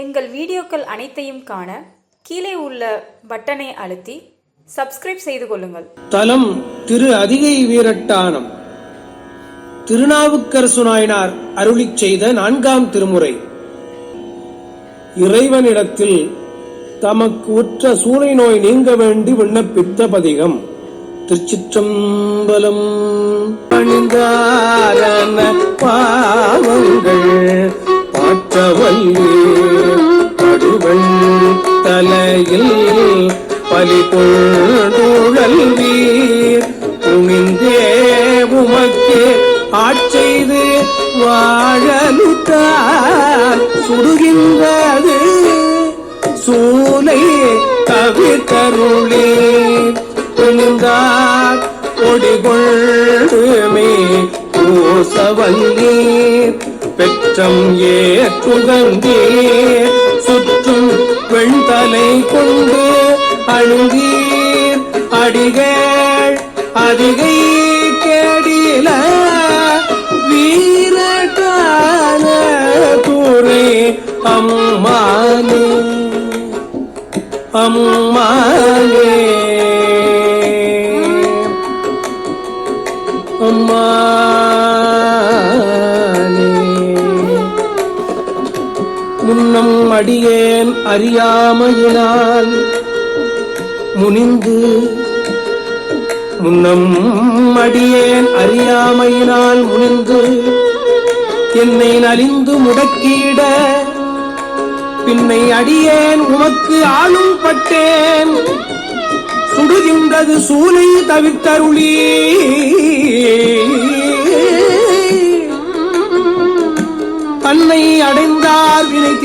எங்கள் வீடியோக்கள் அனைத்தையும் காண கீழே உள்ள பட்டனை அழுத்தி சப்ஸ்கிரைப் செய்து கொள்ளுங்கள். தலம் திரு அதிகை வீரட்டானம். திருநாவுக்கரசு நாயனார் அருளி செய்த நான்காம் திருமுறை. இறைவனிடத்தில் தமக்கு உற்ற சூளை நோய் நீங்க வேண்டி விண்ணப்பித்த பதிகம். திருச்சிற்றம்பலம் பணிந்தாரன பாவங்கள் பாற்றவல்லி தலையில் பலி கொள்ளுழல் வீர் துணிந்தே உமக்கு ஆட்செய்து வாழலுத்தால் சுடுகின்றது சூலை கவித்தருளே எழுந்தார் கொடிகொள்ளுமே பூசவல்லீர் பெற்றம் ஏற்றுகந்தீர் சுற்றும் கொண்டு அழுந்தீர் அடிகள் அதிகை கேடில வீரட்டான கூறே அம்மானே. அம்மானே. அம்மானே முன்னம் அடியேன் அறியாமையினால். முனிந்து முன்னம் அடியேன் அறியாமையினால் முனிந்து என்னை நலிந்து முடக்கிட. பின்னை அடியேன் உமக்கு ஆளும் பட்டேன். சுடுகின்றது சூலை தவித்தருளி தன்னை அடைந்தார் வினை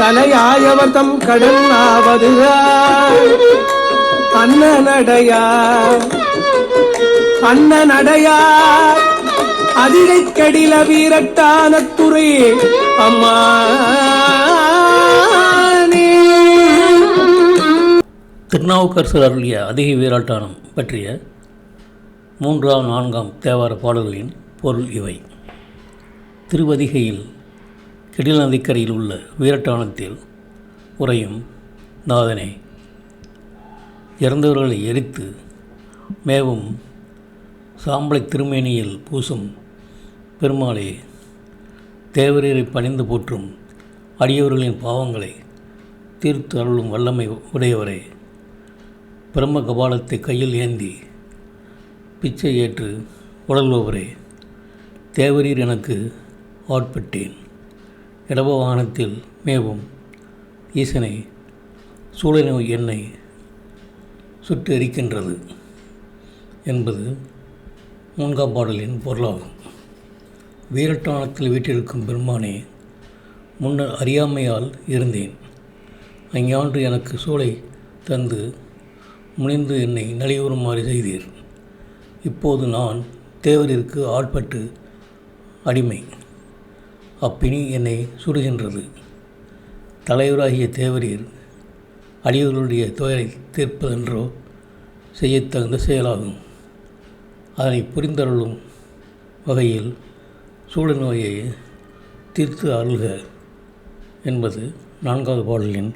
தலையாயவர் தம் கடன் ஆவதுதான் அண்ணனடையார் அண்ணனடையார் அதிகை கடில வீரட்டான துறை அம்மா. திருநாவுக்கரசர் அருளிய அதிக வீராட்டானம் பற்றிய மூன்றாம் நான்காம் தேவார பாடல்களின் பொருள் இவை. திருவதிகையில் கிடில் நதிக்கரையில் உள்ள வீரட்டானத்தில் உறையும் நாதனே. இறந்தவர்களை எரித்து மேவும் சாம்பலை திருமேனியில் பூசும் பெருமாளே தேவரீரை பணிந்து போற்றும் அடியவர்களின் பாவங்களை தீர்த்து அருளும் வல்லமை உடையவரே. பிரம்ம கபாலத்தை கையில் ஏந்தி பிச்சை ஏற்று உடல்பவரே தேவரீர் எனக்கு ஆட்பட்டேன். இடபவாகனத்தில் மேவும். ஈசனை சூழலை என்னை சுட்டு எரிக்கின்றது என்பது மூன்காம் பாடலின் பொருளாகும். வீரட்டானத்தில் வீட்டிருக்கும் பெருமானே முன்னர் அறியாமையால் இருந்தேன். அஞ்ஞான்று எனக்கு சூளை தந்து முனிந்து என்னை நலிவுறுமாறு செய்தீர். இப்போது நான் தேவரிற்கு ஆட்பட்டு அடிமை. அப்பினி என்னை சுடுகின்றது. தலைவராகிய தேவரீர் அடியவர்களுடைய துயரை தீர்ப்பதென்றோ செய்யத்தகுந்த செயலாகும். அதனை புரிந்தருளும் வகையில் சூழ நோயை தீர்த்து அருள்க என்பது நான்காவது பாடலின்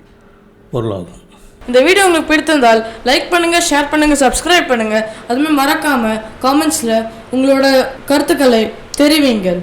பொருளாகும். இந்த வீடியோ உங்களுக்கு பிடித்திருந்தால் லைக் பண்ணுங்கள் ஷேர் பண்ணுங்கள் சப்ஸ்கிரைப் பண்ணுங்கள் அதுமாதிரி மறக்காமல் காமெண்ட்ஸில் உங்களோட கருத்துக்களை தெரிவிங்கள்.